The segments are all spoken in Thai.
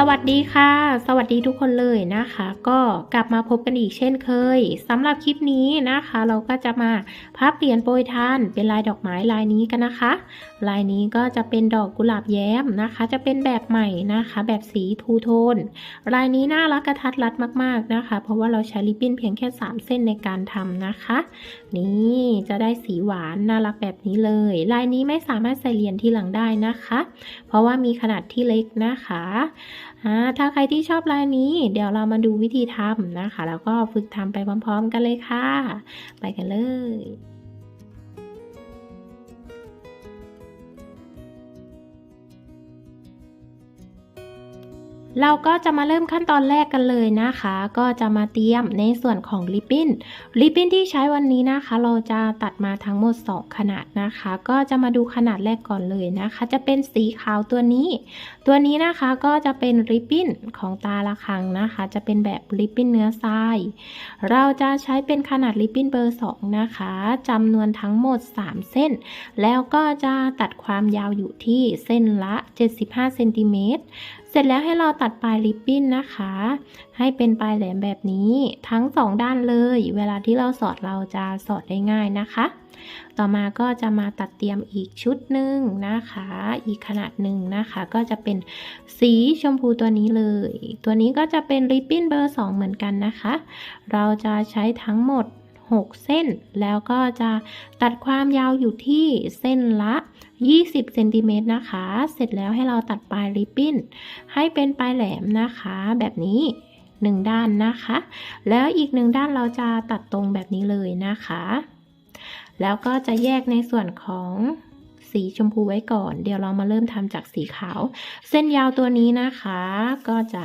สวัสดีค่ะ สวัสดีทุกคนเลยนะคะ ก็กลับมาพบกันอีกเช่นเคยสำหรับคลิปนี้นะคะ เราก็จะมาพับเหรียญโปรยทานเป็นลายดอกไม้ลายนี้กันนะคะ ลายนี้ก็จะเป็นดอกกุหลาบแย้มนะคะ จะเป็นแบบใหม่นะคะ แบบสีทูโทนลายนี้น่ารักกระทัดรัดมากๆนะคะ เพราะว่าเราใช้ริบบิ้นเพียงแค่ 3 เส้นในการทำนะคะ นี่จะได้สีหวานน่ารักแบบนี้เลย ลายนี้ไม่สามารถใส่เหรียญที่หลังได้นะคะ เพราะว่ามีขนาดที่เล็กนะคะ ถ้าใครที่ชอบลายนี้ เดี๋ยวเรามาดูวิธีทำนะคะ แล้วก็ฝึกทำไปพร้อม ๆ กันเลยค่ะ ไปกันเลย เราก็จะมาเริ่มขั้นตอนแรกกันเลยนะคะ ก็จะมาเตรียมในส่วนของริบบิ้นริบบิ้นที่ใช้วันนี้นะคะ เราจะตัดมาทั้งหมด 2 ขนาดนะคะ ก็จะมาดูขนาดแรกก่อนเลยนะคะ จะเป็นสีขาวตัวนี้ ตัวนี้นะคะก็จะเป็นริบบิ้นของตาละคังนะคะ จะเป็นแบบริบบิ้นเนื้อทราย เราจะใช้เป็นขนาดริบบิ้นเบอร์ 2 นะคะจำนวนทั้งหมด 3 เส้น แล้วก็จะตัดความยาวอยู่ที่เส้นละ 75เซนติเมตร ร็จแล้วให้เราตัดปลายริบบิ้นนะคะ ให้เป็นปลายแหลมแบบนี้ทั้งสองด้านเลย เวลาที่เราสอดเราจะสอดได้ง่ายนะคะ ต่อมาก็จะมาตัดเตรียมอีกชุดหนึ่งนะคะ อีกขนาดหนึ่งนะคะ ก็จะเป็นสีชมพูตัวนี้เลย ตัวนี้ก็จะเป็นริบบิ้นเบอร์ 2 เหมือนกันนะคะ เราจะใช้ทั้งหมด 6 เส้น แล้วก็จะตัดความยาวอยู่ที่เส้นละ 20เซนติเมตรนะคะ เสร็จแล้วให้เราตัดปลายริบบิ้น ให้เป็นปลายแหลมนะคะ แบบนี้1ด้านนะคะ แล้วอีกหนึ่งด้านเราจะตัดตรงแบบนี้เลยนะคะ แล้วก็จะแยกในส่วนของสีชมพูไว้ก่อน เดี๋ยวเรามาเริ่มทำจากสีขาว เส้นยาวตัวนี้นะคะ ก็จะ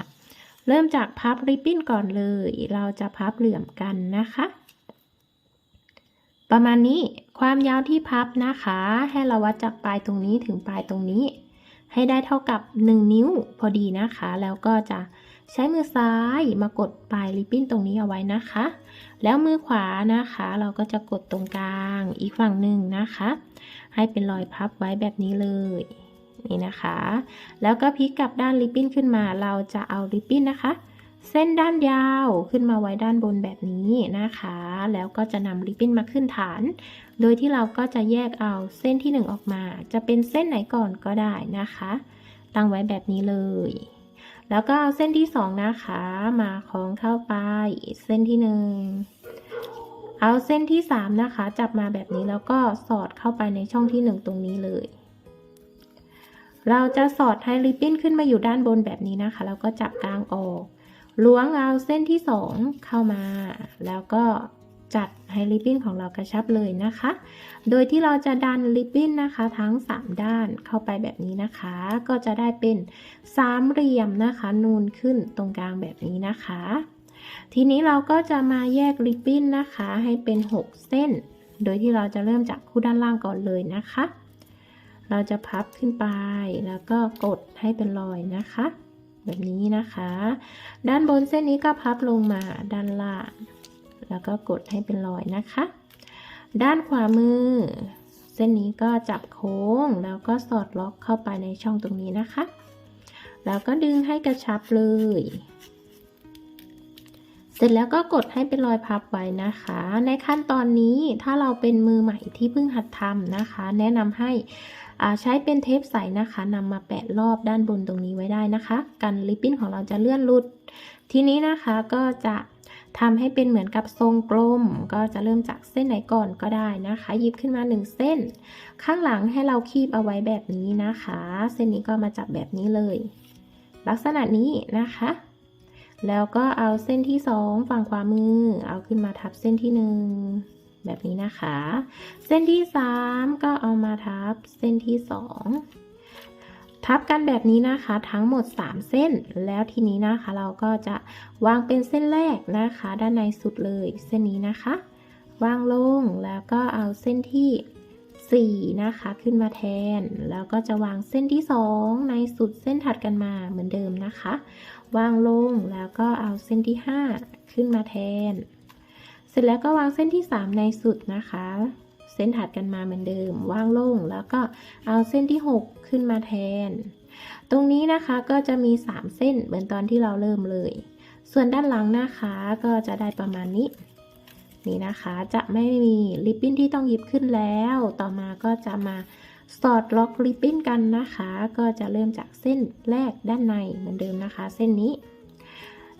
เริ่มจากพับริบบิ้นก่อนเลย เราจะพับเหลื่อมกันนะคะ ประมาณนี้ความยาวที่พับนะคะ ให้เราวัดจากปลายตรงนี้ถึงปลายตรงนี้ ให้ได้เท่ากับ 1 นิ้วพอดีนะคะ แล้วก็จะใช้มือซ้ายมากดปลายริบบิ้นตรงนี้เอาไว้นะคะ แล้วมือขวานะคะ เราก็จะกดตรงกลางอีกฝั่งหนึ่งนะคะ ให้เป็นรอยพับไว้แบบนี้เลยนี่นะคะ แล้วก็พลิกกลับด้านริบบิ้นขึ้นมา เราจะเอาริบบิ้นนะคะ เส้นด้านยาวขึ้นมาไว้ด้านบนแบบนี้นะคะ แล้วก็จะนำริบบิ้นมาขึ้นฐาน โดยที่เราก็จะแยกเอาเส้นที่ 1 ออกมา จะเป็นเส้นไหนก่อนก็ได้นะคะ ตั้งไว้แบบนี้เลย แล้วก็เอาเส้นที่ 2 นะคะ มาคล้องเข้าไป เส้นที่ 1 เอาเส้นที่ 3 นะคะ จับมาแบบนี้แล้วก็สอดเข้าไปในช่องที่ 1 ตรงนี้เลยเราจะสอดให้ริบบิ้นขึ้นมาอยู่ด้านบนแบบนี้นะคะ แล้วก็จับกลางออก ล้วงเอาเส้นที่ 2 เข้ามา แล้วก็จัดให้ริบบิ้นของเรากระชับเลยนะคะ โดยที่เราจะดันริบบิ้นนะคะ ทั้ง 3 ด้านเข้าไปแบบนี้นะคะ ก็จะได้เป็นสามเหลี่ยมนะคะ นูนขึ้นตรงกลางแบบนี้นะคะ ทีนี้เราก็จะมาแยกริบบิ้นนะคะ ให้เป็น 6 เส้น โดยที่เราจะเริ่มจากคู่ด้านล่างก่อนเลยนะคะ เราจะพับขึ้นไปแล้วก็กดให้เป็นรอยนะคะ แบบนี้นะคะ ด้านบนเส้นนี้ก็พับลงมาด้านล่างแล้วก็กดให้เป็นรอยนะคะ ด้านขวามือ เส้นนี้ก็จับโค้งแล้วก็สอดล็อกเข้าไปในช่องตรงนี้นะคะ แล้วก็ดึงให้กระชับเลย เสร็จแล้วก็กดให้เป็นรอยพับไว้นะคะ ในขั้นตอนนี้ถ้าเราเป็นมือใหม่ที่เพิ่งหัดทำนะคะ แนะนำให้ ใช้เป็นเทปใสนะคะนำมาแปะรอบด้านบนตรงนี้ไว้ได้นะคะ กันริบบิ้นของเราจะเลื่อนหลุด ทีนี้นะคะก็จะทำให้เป็นเหมือนกับทรงกลม ก็จะเริ่มจากเส้นไหนก่อนก็ได้นะคะ หยิบขึ้นมา 1 เส้น ข้างหลังให้เราคีบเอาไว้แบบนี้นะคะ เส้นนี้ก็มาจับแบบนี้เลย ลักษณะนี้นะคะ แล้วก็เอาเส้นที่ 2 ฝั่งขวามือ เอาขึ้นมาทับเส้นที่ 1 แบบนี้นะคะ เส้นที่ 3 ก็เอามาทับเส้นที่ 2 ทับกันแบบนี้นะคะ ทั้งหมด 3 เส้น แล้วทีนี้นะคะเราก็จะวางเป็นเส้นแรกนะคะ ด้านในสุดเลยเส้นนี้นะคะ วางลงแล้วก็เอาเส้นที่ 4 นะคะ ขึ้นมาแทน แล้วก็จะวางเส้นที่ 2 ในสุดเส้นถัดกันมาเหมือนเดิมนะคะ วางลงแล้วก็เอาเส้นที่ 5 ขึ้นมาแทน เสร็จแล้วก็วางเส้นที่ 3 ในสุดนะคะ เส้นถัดกันมาเหมือนเดิมวางลงแล้วก็เอาเส้นที่ 6 ขึ้นมาแทน ตรงนี้นะคะก็จะมี 3 เส้นเหมือนตอนที่เราเริ่มเลย ส่วนด้านหลังนะคะก็จะได้ประมาณนี้นี่นะคะจะไม่มีริบบิ้นที่ต้องหยิบขึ้นแล้ว ต่อมาก็จะมาสอดล็อกริบบิ้นกันนะคะ ก็จะเริ่มจากเส้นแรกด้านในเหมือนเดิมนะคะ เส้นนี้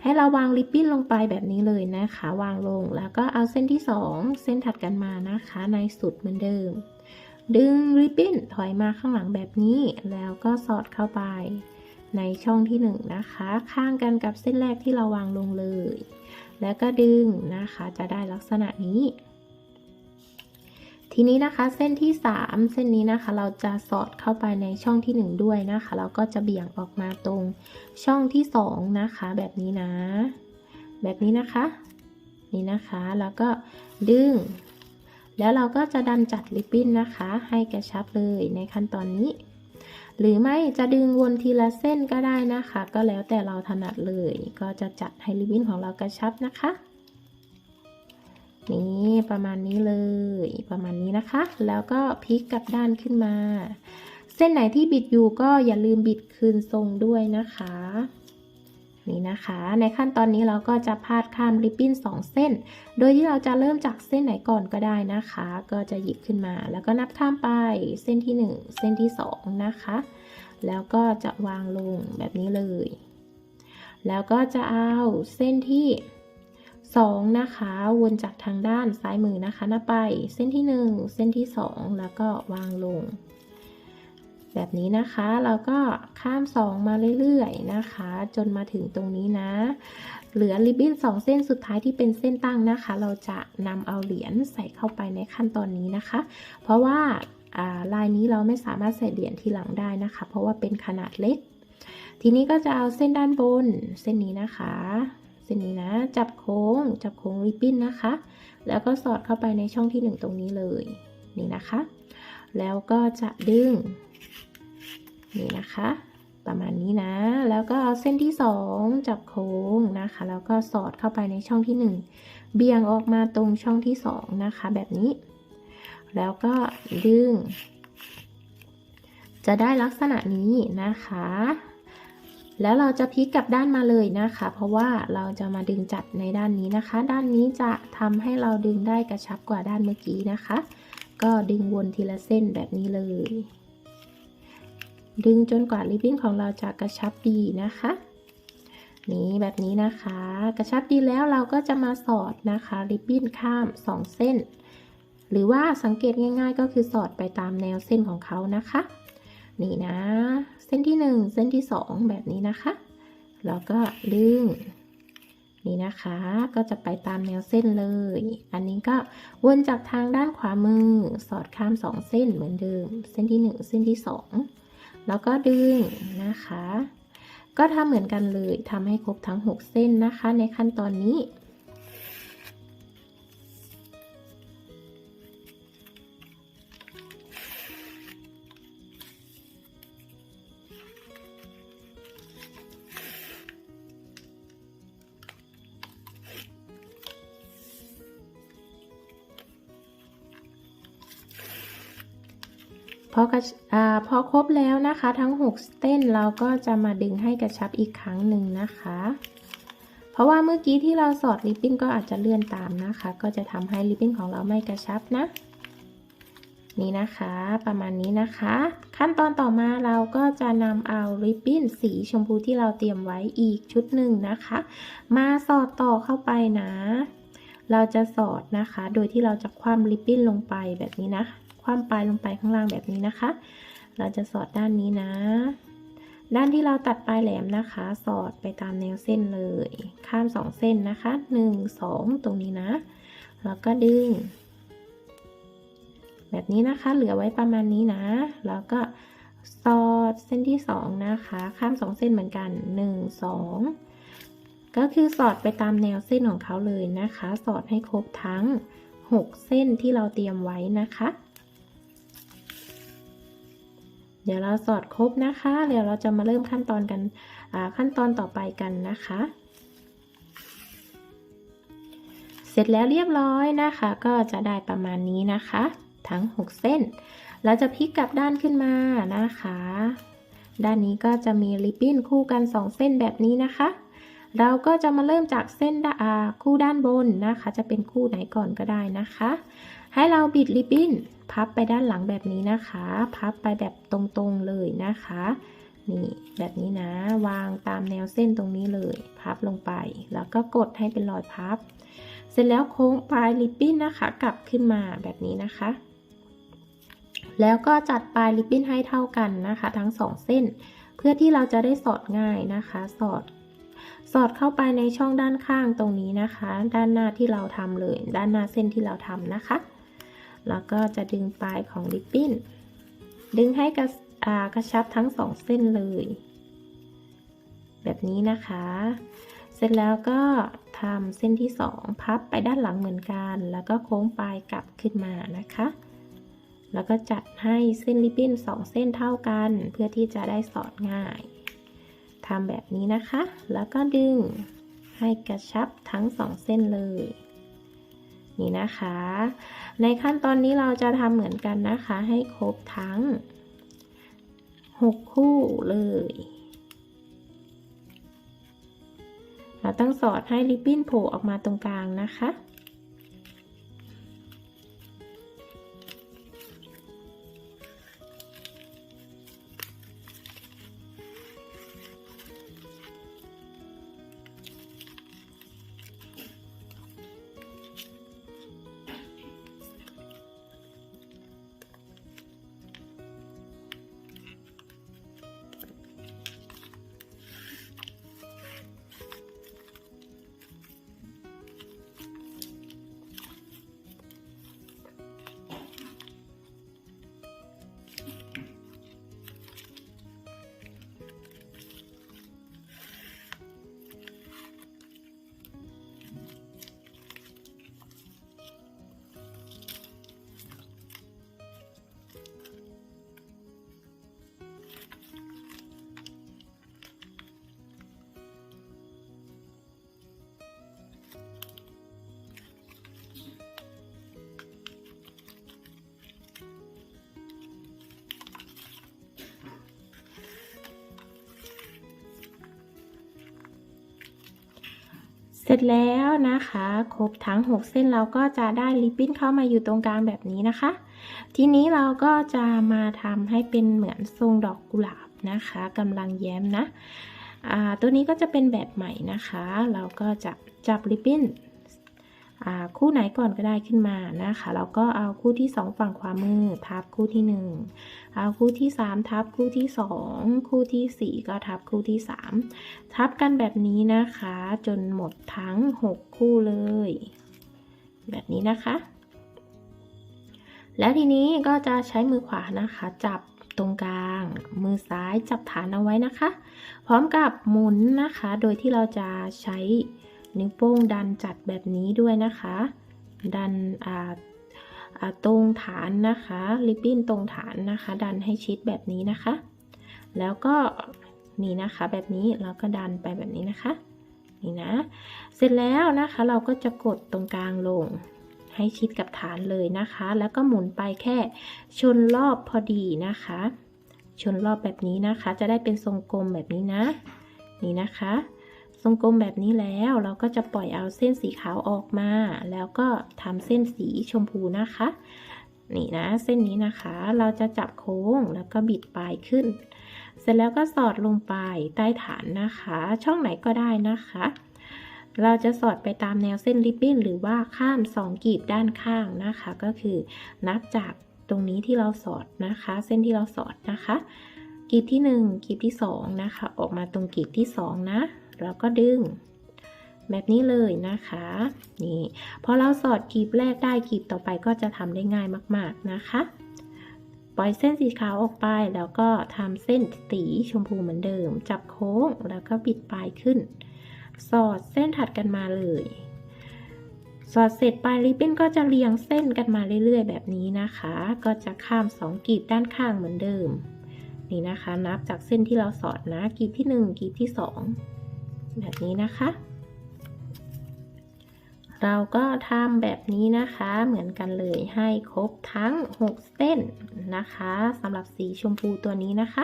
ให้เราวางริบบิ้นลงไปแบบนี้เลยนะคะ วางลงแล้วก็เอาเส้นที่ 2 เส้นถัดกันมานะคะ ในสุดเหมือนเดิม ดึงริบบิ้นถอยมาข้างหลังแบบนี้ แล้วก็สอดเข้าไปในช่องที่1นนะคะ ข้างกันกับเส้นแรกที่เราวางลงเลย แล้วก็ดึงนะคะจะได้ลักษณะนี้ ทีนี้นะคะเส้นที่ 3 เส้นนี้นะคะ เราจะสอดเข้าไปในช่องที่ 1 ด้วยนะคะแล้วก็จะเบี่ยงออกมาตรงช่องที่ 2 นะคะ แบบนี้นะ แบบนี้นะคะ นี่นะคะแล้วก็ดึง แล้วเราก็จะดันจัดริบบิ้นนะคะ ให้กระชับเลยในขั้นตอนนี้ หรือไม่จะดึงวนทีละเส้นก็ได้นะคะ ก็แล้วแต่เราถนัดเลย ก็จะจัดให้ริบบิ้นของเรากระชับนะคะ นี่ประมาณนี้เลยประมาณนี้นะคะ แล้วก็พลิกกลับด้านขึ้นมา เส้นไหนที่บิดอยู่ก็อย่าลืมบิดคืนทรงด้วยนะคะ นี่นะคะ ในขั้นตอนนี้เราก็จะพาดข้ามริบบิ้น2 เส้น โดยที่เราจะเริ่มจากเส้นไหนก่อนก็ได้นะคะ ก็จะหยิบขึ้นมา แล้วก็นับข้ามไปเส้นที่ 1 เส้นที่ 2 นะคะ แล้วก็จะวางลงแบบนี้เลย แล้วก็จะเอาเส้นที่ 2 นะคะ วนจากทางด้านซ้ายมือนะคะนับไป เส้นที่ 1 เส้นที่ 2 แล้วก็วางลง แบบนี้นะคะเราก็ข้าม 2 มาเรื่อยๆนะคะ จนมาถึงตรงนี้นะ เหลือริบบิ้น2 เส้นสุดท้ายที่เป็นเส้นตั้งนะคะ เราจะนำเอาเหรียญใส่เข้าไปในขั้นตอนนี้นะคะ เพราะว่าลายนี้เราไม่สามารถใส่เหรียญทีหลังได้นะคะ เพราะว่าเป็นขนาดเล็ก ทีนี้ก็จะเอาเส้นด้านบนเส้นนี้นะคะ นนี้นะ จับโค้ง จับโค้งริบบิ้นนะคะ แล้วก็สอดเข้าไปในช่องที่ 1 ตรงนี้เลย นี่นะคะ แล้วก็จะดึง นี่นะคะ ประมาณนี้นะ แล้วก็เอาเส้นที่ 2 จับโค้งนะคะ แล้วก็สอดเข้าไปในช่องที่ 1 เบี่ยงออกมาตรงช่องที่ 2 นะคะ แบบนี้ แล้วก็ดึง จะได้ลักษณะนี้นะคะ แล้วเราจะพลิกกลับด้านมาเลยนะคะ เพราะว่าเราจะมาดึงจัดในด้านนี้นะคะ ด้านนี้จะทำให้เราดึงได้กระชับกว่าด้านเมื่อกี้นะคะ ก็ดึงวนทีละเส้นแบบนี้เลย ดึงจนกว่าริบบิ้นของเราจะกระชับดีนะคะนี่แบบนี้นะคะ กระชับดีแล้วเราก็จะมาสอดนะคะริบบิ้นข้าม 2 เส้น หรือว่าสังเกตง่าย ๆ ก็คือสอดไปตามแนวเส้นของเขานะคะ นี่นะ เส้นที่ 1 เส้นที่ 2 แบบนี้นะคะ แล้วก็ดึงนี่นะคะ ก็จะไปตามแนวเส้นเลย อันนี้ก็วนจากทางด้านขวามือ สอดข้าม 2 เส้นเหมือนเดิม เส้นที่ 1 เส้นที่ 2 แล้วก็ดึงนะคะ ก็ทำเหมือนกันเลยทำให้ครบทั้ง 6 เส้นนะคะ ในขั้นตอนนี้ ออพอครบแล้วนะคะ ทั้ง 6 เส้นเราก็จะมาดึงให้กระชับอีกครั้งหนึ่งนะคะ เพราะว่าเมื่อกี้ที่เราสอดริบบิ้นก็อาจจะเลื่อนตามนะคะ ก็จะทำให้ริบบิ้นของเราไม่กระชับนะ นี่นะคะ ประมาณนี้นะคะ ขั้นตอนต่อมาเราก็จะนำเอาริบบิ้นสีชมพูที่เราเตรียมไว้อีกชุดหนึ่งนะคะ มาสอดต่อเข้าไปนะ เราจะสอดนะคะ โดยที่เราจะคว่ำริบบิ้นลงไปแบบนี้นะ คว่ำปลายลงไปข้างล่างแบบนี้นะคะ เราจะสอดด้านนี้นะ ด้านที่เราตัดปลายแหลมนะคะ สอดไปตามแนวเส้นเลย ข้ามสองเส้นนะคะหนึ่งสองตรงนี้นะ แล้วก็ดึง แบบนี้นะคะ เหลือไว้ประมาณนี้นะ แล้วก็สอดเส้นที่สองนะคะ ข้ามสองเส้นเหมือนกันหนึ่งสองก็คือสอดไปตามแนวเส้นของเขาเลยนะคะ สอดให้ครบทั้ง 6 เส้นที่เราเตรียมไว้นะคะ เดี๋ยวเราสอดครบนะคะ เดี๋ยวเราจะมาเริ่มขั้นตอนกันขั้นตอนต่อไปกันนะคะ เสร็จแล้วเรียบร้อยนะคะ ก็จะได้ประมาณนี้นะคะ ทั้ง 6 เส้น เราจะพลิกกลับด้านขึ้นมานะคะ ด้านนี้ก็จะมีริบบิ้นคู่กัน 2 เส้นแบบนี้นะคะ เราก็จะมาเริ่มจากเส้นคู่ด้านบนนะคะ จะเป็นคู่ไหนก่อนก็ได้นะคะ ให้เราบิดริบบิ้น พับไปด้านหลังแบบนี้นะคะ พับไปแบบตรงๆเลยนะคะ นี่แบบนี้นะ วางตามแนวเส้นตรงนี้เลย พับลงไป แล้วก็กดให้เป็นรอยพับ เสร็จแล้วโค้งปลายริบบิ้นนะคะ กลับขึ้นมาแบบนี้นะคะ แล้วก็จัดปลายริบบิ้นให้เท่ากันนะคะ ทั้งสองเส้น เพื่อที่เราจะได้สอดง่ายนะคะ สอดสอดเข้าไปในช่องด้านข้างตรงนี้นะคะ ด้านหน้าที่เราทำเลย ด้านหน้าเส้นที่เราทำนะคะ แล้วก็จะดึงปลายของริบบิ้น ดึงให้กระกระชับทั้งสองเส้นเลย แบบนี้นะคะ เสร็จแล้วก็ทำเส้นที่สองพับไปด้านหลังเหมือนกัน แล้วก็โค้งปลายกลับขึ้นมานะคะ แล้วก็จัดให้เส้นริบบิ้นสองเส้นเท่ากัน เพื่อที่จะได้สอดง่ายทำแบบนี้นะคะ แล้วก็ดึงให้กระชับทั้งสองเส้นเลย นี่นะคะ ในขั้นตอนนี้เราจะทำเหมือนกันนะคะ ให้ครบทั้ง 6 คู่เลยเราต้องสอดให้ริบบิ้นโผล่ออกมาตรงกลางนะคะ ร็จแล้วนะคะ ครบทั้ง 6 เส้นเราก็จะได้ริบบิ้นเข้ามาอยู่ตรงกลางแบบนี้นะคะ ทีนี้เราก็จะมาทำให้เป็นเหมือนทรงดอกกุหลาบนะคะกำลังแย้มนะตัวนี้ก็จะเป็นแบบใหม่นะคะ เราก็จะจับริบบิ้น คู่ไหนก่อนก็ได้ขึ้นมานะคะเราก็เอาคู่ที่ 2 ฝั่งขวามือทับคู่ที่ 1 เอาคู่ที่ 3 ทับคู่ที่ 2 คู่ที่ 4 ก็ทับคู่ที่ 3 ทับกันแบบนี้นะคะ จนหมดทั้ง 6 คู่เลย แบบนี้นะคะ แล้วทีนี้ก็จะใช้มือขวานะคะ จับตรงกลาง มือซ้ายจับฐานเอาไว้นะคะ พร้อมกับหมุนนะคะ โดยที่เราจะใช้ นิ้วโป้งดันจัดแบบนี้ด้วยนะคะ ดันตรงฐานนะคะริบบิ้นตรงฐานนะคะ ดันให้ชิดแบบนี้นะคะ แล้วก็นี่นะคะแบบนี้เราก็ดันไปแบบนี้นะคะนี่นะ เสร็จแล้วนะคะเราก็จะกดตรงกลางลงให้ชิดกับฐานเลยนะคะ แล้วก็หมุนไปแค่ชนรอบพอดีนะคะ ชนรอบแบบนี้นะคะ จะได้เป็นทรงกลมแบบนี้นะ นี่นะคะ ทรงกลมแบบนี้แล้วเราก็จะปล่อยเอาเส้นสีขาวออกมา แล้วก็ทำเส้นสีชมพูนะคะ นี่นะ เส้นนี้นะคะ เราจะจับโค้งแล้วก็บิดปลายขึ้น เสร็จแล้วก็สอดลงไปใต้ฐานนะคะ ช่องไหนก็ได้นะคะ เราจะสอดไปตามแนวเส้นริบบิ้นหรือว่าข้ามสองกีบด้านข้างนะคะ ก็คือนับจากตรงนี้ที่เราสอดนะคะ เส้นที่เราสอดนะคะกีบที่ 1กีบที่ 2 นะคะ ออกมาตรงกีบที่ 2 นะ แล้วก็ดึง แบบนี้เลยนะคะ นี่พอเราสอดกลีบแรกได้กลีบต่อไปก็จะทำได้ง่ายมาก ๆนะคะ ปล่อยเส้นสีขาวออกไปแล้วก็ทำเส้นสีชมพูเหมือนเดิม จับโค้งแล้วก็บิดปลายขึ้น สอดเส้นถัดกันมาเลย สอดเสร็จปลายริบบิ้นก็จะเรียงเส้นกันมาเรื่อยๆ แบบนี้นะคะ ก็จะข้าม2กลีบด้านข้างเหมือนเดิมนี่นะคะนับจากเส้นที่เราสอดนะกีบที่ 1กีบที่ 2 แบบนี้นะคะ เราก็ทำแบบนี้นะคะเหมือนกันเลยให้ครบทั้ง 6 เส้นนะคะสำหรับสีชมพูตัวนี้นะคะ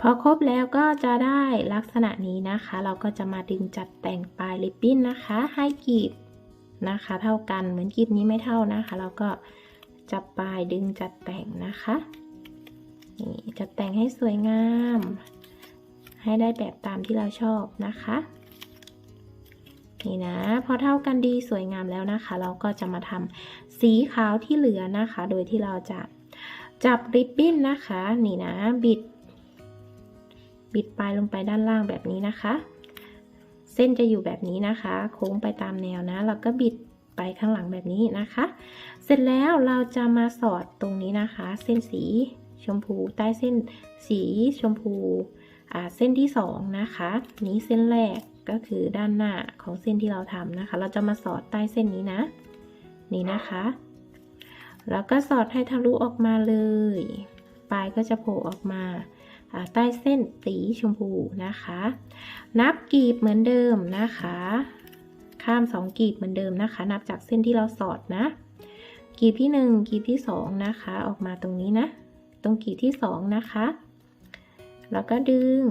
พอครบแล้วก็จะได้ลักษณะนี้นะคะ เราก็จะมาดึงจัดแต่งปลายริบบิ้นนะคะ ให้กีบนะคะ เท่ากันเหมือนกีบนี้ไม่เท่านะคะ เราก็จับปลายดึงจัดแต่งนะคะนี่จัดแต่งให้สวยงาม ให้ได้แบบตามที่เราชอบนะคะนี่นะพอเท่ากันดีสวยงามแล้วนะคะ เราก็จะมาทำสีขาวที่เหลือนะคะ โดยที่เราจะจับริบบิ้นนะคะ นี่นะบิด บิดปลายลงไปด้านล่างแบบนี้นะคะ เส้นจะอยู่แบบนี้นะคะ โค้งไปตามแนวนะ แล้วก็บิดไปข้างหลังแบบนี้นะคะ เสร็จแล้วเราจะมาสอดตรงนี้นะคะ เส้นสีชมพูใต้เส้นสีชมพูอ่าเส้นที่สองนะคะ นี้เส้นแรกก็คือด้านหน้าของเส้นที่เราทำนะคะ เราจะมาสอดใต้เส้นนี้นะ นี่นะคะ แล้วก็สอดให้ทะลุออกมาเลย ปลายก็จะโผล่ออกมา ใต้เส้นสีชมพูนะคะ นับกีบเหมือนเดิมนะคะ ข้ามสองกีบเหมือนเดิมนะคะ นับจากเส้นที่เราสอดนะ กีบที่หนึ่งกีบที่สองนะคะ ออกมาตรงนี้นะ ตรงกีบที่สองนะคะ แล้วก็ดึง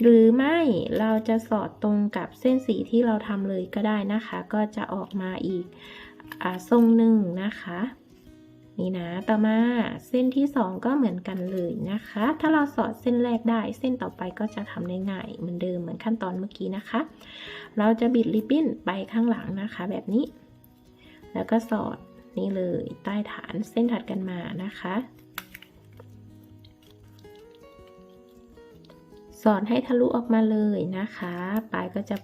หรือไม่เราจะสอดตรงกับเส้นสีที่เราทำเลยก็ได้นะคะ ก็จะออกมาอีกอทรงหนึ่งนะคะ นี่นะ ต่อมาเส้นที่สองก็เหมือนกันเลยนะคะ ถ้าเราสอดเส้นแรกได้ เส้นต่อไปก็จะทำได้ง่ายเหมือนเดิมเหมือนขั้นตอนเมื่อกี้นะคะ เราจะบิดริบบิ้นไปข้างหลังนะคะ แบบนี้ แล้วก็สอดนี่เลยใต้ฐานเส้นถัดกันมานะคะ สอดให้ทะลุออกมาเลยนะคะ ปลายก็จะ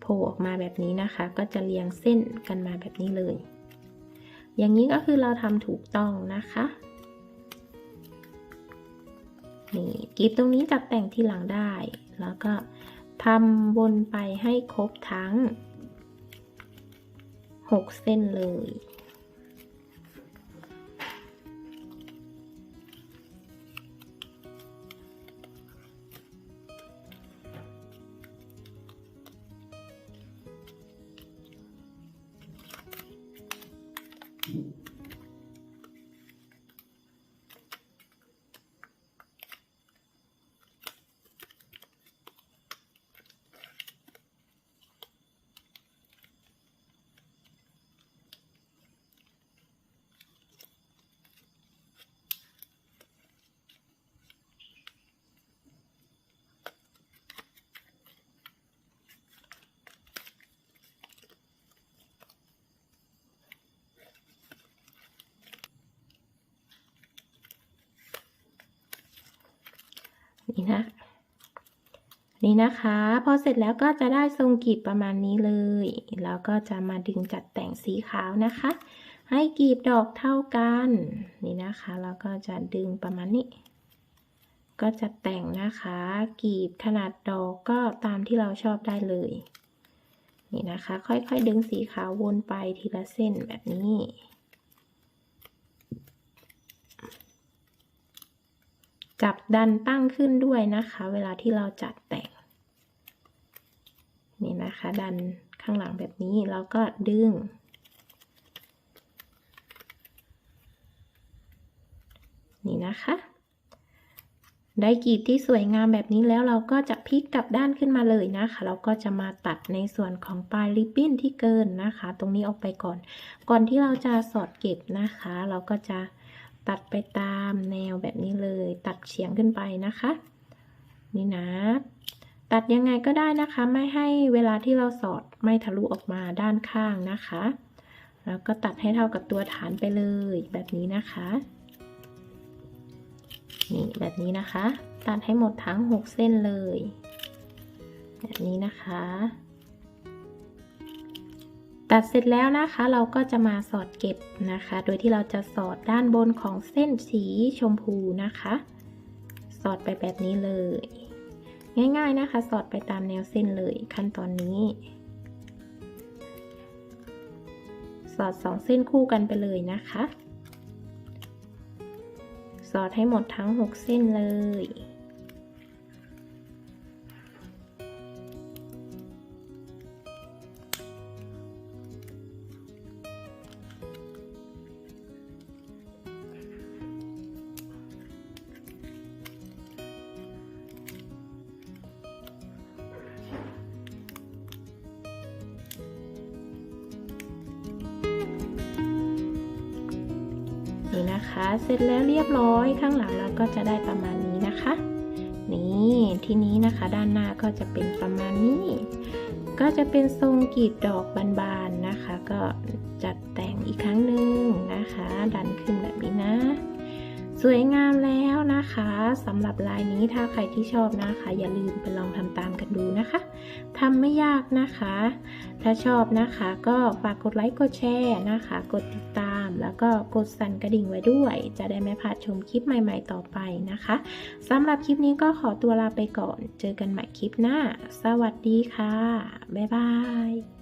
โผล่ออกมาแบบนี้นะคะ ก็จะเรียงเส้นกันมาแบบนี้เลย อย่างนี้ก็คือเราทำถูกต้องนะคะ นี่กีบตรงนี้จัดแต่งที่หลังได้ แล้วก็ทำวนไปให้ครบทั้ง 6 เส้นเลย นี่นะ นี่นะคะ พอเสร็จแล้วก็จะได้ทรงกีบประมาณนี้เลย แล้วก็จะมาดึงจัดแต่งสีขาวนะคะ ให้กีบดอกเท่ากัน นี่นะคะแล้วก็จะดึงประมาณนี้ ก็จะแต่งนะคะกีบขนาดดอกก็ตามที่เราชอบได้เลย นี่นะคะ ค่อยๆดึงสีขาววนไปทีละเส้นแบบนี้ จับดันตั้งขึ้นด้วยนะคะ เวลาที่เราจัดแต่ง นี่นะคะ ดันข้างหลังแบบนี้แล้วก็ดึง นี่นะคะ ได้กีบที่สวยงามแบบนี้แล้วเราก็จะพลิกกลับด้านขึ้นมาเลยนะคะ เราก็จะมาตัดในส่วนของปลายริบบิ้นที่เกินนะคะ ตรงนี้ออกไปก่อน ก่อนที่เราจะสอดเก็บนะคะ เราก็จะ ตัดไปตามแนวแบบนี้เลย ตัดเฉียงขึ้นไปนะคะ นี่นะ ตัดยังไงก็ได้นะคะ ไม่ให้เวลาที่เราสอดไม่ทะลุออกมาด้านข้างนะคะ แล้วก็ตัดให้เท่ากับตัวฐานไปเลยแบบนี้นะคะ นี่แบบนี้นะคะ ตัดให้หมดทั้ง 6 เส้นเลย แบบนี้นะคะ ตัดเสร็จแล้วนะคะ เราก็จะมาสอดเก็บนะคะ โดยที่เราจะสอดด้านบนของเส้นสีชมพูนะคะ สอดไปแบบนี้เลย ง่ายๆนะคะ สอดไปตามแนวเส้นเลยขั้นตอนนี้ สอดสองเส้นคู่กันไปเลยนะคะ สอดให้หมดทั้ง 6 เส้นเลย ยข้างหลังเราก็จะได้ประมาณนี้นะคะ นี่ทีนี้นะคะด้านหน้าก็จะเป็นประมาณนี้ ก็จะเป็นทรงกลีบดอกบานๆนะคะ ก็จัดแต่งอีกครั้งหนึ่งนะคะ ดันขึ้นแบบนี้นะ สวยงามแล้วนะคะสำหรับลายนี้ถ้าใครที่ชอบนะคะ อย่าลืมไปลองทำตามกันดูนะคะทำไม่ยากนะคะ ถ้าชอบนะคะ ก็ฝากกดไลค์กดแชร์นะคะ กดติดตาม แล้วก็กดสั่นกระดิ่งไว้ด้วย จะได้ไม่พลาดชมคลิปใหม่ๆต่อไปนะคะสำหรับคลิปนี้ก็ขอตัวลาไปก่อน เจอกันใหม่คลิปหน้า สวัสดีค่ะ บ๊ายบาย